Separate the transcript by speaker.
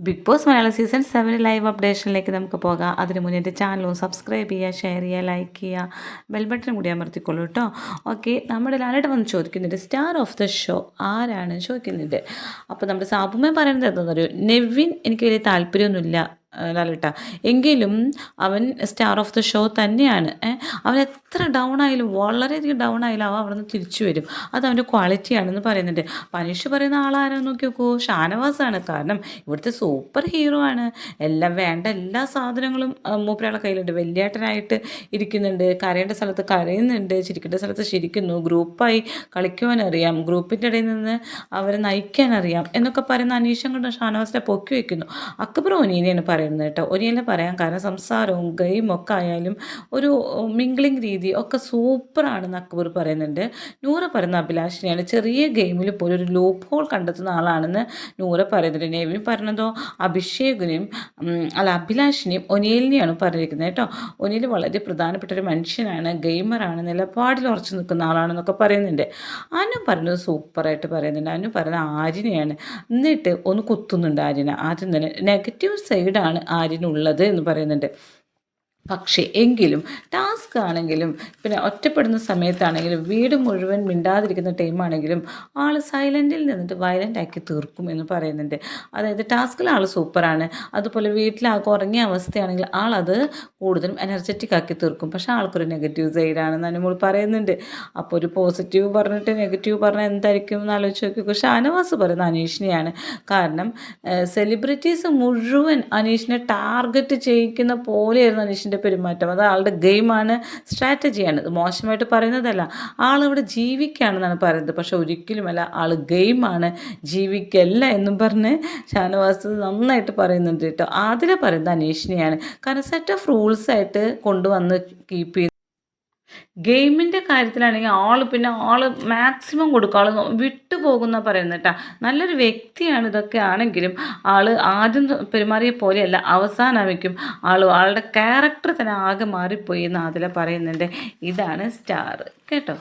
Speaker 1: Big boss Malayalam season seven live അപ്ഡേഷനിലേക്ക് നമുക്ക് പോകാം. അതിന് മുന്നേ എന്റെ ചാനലും സബ്സ്ക്രൈബ് ചെയ്യുക ഷെയർ ചെയ്യുക ലൈക്ക് ചെയ്യുക ബെൽ ബട്ടൺ കൂടി അമർത്തിക്കൊള്ളൂ കേട്ടോ. ഓക്കെ നമ്മുടെ ലാലേട്ടൻ വന്ന് ചോദിക്കുന്നുണ്ട് സ്റ്റാർ ഓഫ് ദ ഷോ ആരാണ്? ചോദിക്കുന്നുണ്ട്. അപ്പോൾ നമ്മുടെ സാബുമ്മ പറയുന്നത് എന്താണെന്ന് അറിയോ നെവിൻ എനിക്ക് വലിയ താല്പര്യമൊന്നുമില്ല. ലാലേട്ട എങ്കിലും അവൻ സ്റ്റാർ ഓഫ് ദ ഷോ തന്നെയാണ്. അവൻ എത്ര ഡൗൺ ആയാലും വളരെയധികം ഡൗൺ ആയാലും അവൻ അവിടെ നിന്ന് തിരിച്ചു വരും. അത് അവന്റെ ക്വാളിറ്റിയാണെന്ന് പറയുന്നുണ്ട്. പനീഷ് പറയുന്ന ആളാരോ നോക്കി നോക്കൂ ഷാനവാസാണ്. കാരണം ഇവിടുത്തെ സൂപ്പർ ഹീറോ ആണ്. എല്ലാം വേണ്ട എല്ലാ സാധനങ്ങളും മൂപ്പരയാളെ കയ്യിലുണ്ട്. വലിയേട്ടനായിട്ട് ഇരിക്കുന്നുണ്ട്. കരയേണ്ട സ്ഥലത്ത് കരയുന്നുണ്ട്. ചിരിക്കേണ്ട സ്ഥലത്ത് ചിരിക്കുന്നു. ഗ്രൂപ്പായി കളിക്കുവാനറിയാം. ഗ്രൂപ്പിന്റെ ഇടയിൽ നിന്ന് അവരെ നയിക്കാനറിയാം. എന്നൊക്കെ പറയുന്ന അനീഷം കൊണ്ട് ഷാനവാസിനെ പൊക്കി വയ്ക്കുന്നു അക്ബർ ഒനീനെയാണ് പറയുന്നത്. കേട്ടോ. ഒനിയനെ പറയാൻ കാരണം സംസാരവും ഗെയിം ഒക്കെ ആയാലും ഒരു മിംഗ്ലിംഗ് രീതി ഒക്കെ സൂപ്പറാണെന്ന് അക്ബർ പറയുന്നുണ്ട്. നൂറ പറയുന്ന അഭിലാഷിനെയാണ് ചെറിയ ഗെയിമിൽ പോലും ഒരു ലൂപ്പ് ഹോൾ കണ്ടെത്തുന്ന ആളാണെന്ന് നൂറ പറയുന്നുണ്ട്. നെവിൻ പറഞ്ഞതോ അഭിഷേകിനെയും അല്ല അഭിലാഷിനെയും ഒനിയലിനെയാണ് പറഞ്ഞിരിക്കുന്നത് കേട്ടോ. ഒനിയൽ വളരെ പ്രധാനപ്പെട്ട ഒരു മനുഷ്യനാണ് ഗെയിമറാണ് നിലപാടിൽ ഉറച്ചു നിൽക്കുന്ന ആളാണെന്നൊക്കെ പറയുന്നുണ്ട്. അനു പറയുന്നത് സൂപ്പറായിട്ട് പറയുന്നുണ്ട്. അനു പറയുന്നത് ആര്യനെയാണ്. എന്നിട്ട് ഒന്ന് കുത്തുന്നുണ്ട് ആര്യനെ. ആദ്യം തന്നെ നെഗറ്റീവ് സൈഡാണ് ആര്യനുള്ളത് എന്ന് പറയുന്നുണ്ട്. പക്ഷേ എങ്കിലും ടാസ്ക് ആണെങ്കിലും പിന്നെ ഒറ്റപ്പെടുന്ന സമയത്താണെങ്കിലും വീട് മുഴുവൻ മിണ്ടാതിരിക്കുന്ന ടൈമാണെങ്കിലും ആൾ സൈലന്റിൽ നിന്നിട്ട് വയലന്റ് ആക്കി തീർക്കും എന്ന് പറയുന്നുണ്ട്. അതായത് ടാസ്കിൽ ആൾ സൂപ്പറാണ് അതുപോലെ വീട്ടിൽ ആൾക്ക് ഉറങ്ങിയ അവസ്ഥയാണെങ്കിൽ ആളത് കൂടുതലും എനർജറ്റിക് ആക്കി തീർക്കും. പക്ഷേ ആൾക്കൊരു നെഗറ്റീവ് സൈഡാണെന്ന് അനുമോൾ പറയുന്നുണ്ട്. അപ്പോൾ ഒരു പോസിറ്റീവ് പറഞ്ഞിട്ട് നെഗറ്റീവ് പറഞ്ഞാൽ എന്തായിരിക്കും എന്ന് ആലോചിച്ച് നോക്കി ഷാനവാസ് പറയുന്ന അനീഷിനെയാണ്. കാരണം സെലിബ്രിറ്റീസ് മുഴുവൻ അനീഷിനെ ടാർഗറ്റ് ചെയ്യിക്കുന്ന പോലെയായിരുന്നു അനീഷിന്റെ ആളിന്റെ പെരുമാറ്റം. അത് ആളുടെ ഗെയിമാണ് സ്ട്രാറ്റജിയാണ് ഇത് മോശമായിട്ട് പറയുന്നതല്ല. ആളവിടെ ജീവിക്കുകയാണെന്നാണ് പറയുന്നത്. പക്ഷെ ഒരിക്കലുമല്ല ആൾ ഗെയിമാണ് ജീവിക്കല്ല എന്നും പറഞ്ഞ് ഷാനവാസ് നന്നായിട്ട് പറയുന്നുണ്ട് കേട്ടോ. അതിൽ പറയുന്നത് അനീഷിനെയാണ്. കാരണം സെറ്റ് ഓഫ് റൂൾസായിട്ട് കൊണ്ടുവന്ന് കീപ്പ് ചെയ്ത് ഗെയിമിന്റെ കാര്യത്തിലാണെങ്കിൽ ആൾ പിന്നെ ആൾ മാക്സിമം കൊടുക്കും. ആൾ വിട്ടുപോകുന്ന പറയുന്നത് നല്ലൊരു വ്യക്തിയാണ് ഇതൊക്കെ ആണെങ്കിലും ആൾ ആദ്യം പെരുമാറിയ പോലെയല്ല അവസാനമായിരിക്കും ആൾ ആളുടെ ക്യാരക്ടർ തന്നെ ആകെ മാറിപ്പോയി എന്ന് അതിലെ പറയുന്നുണ്ട്. ഇതാണ് സ്റ്റാർ കേട്ടോ?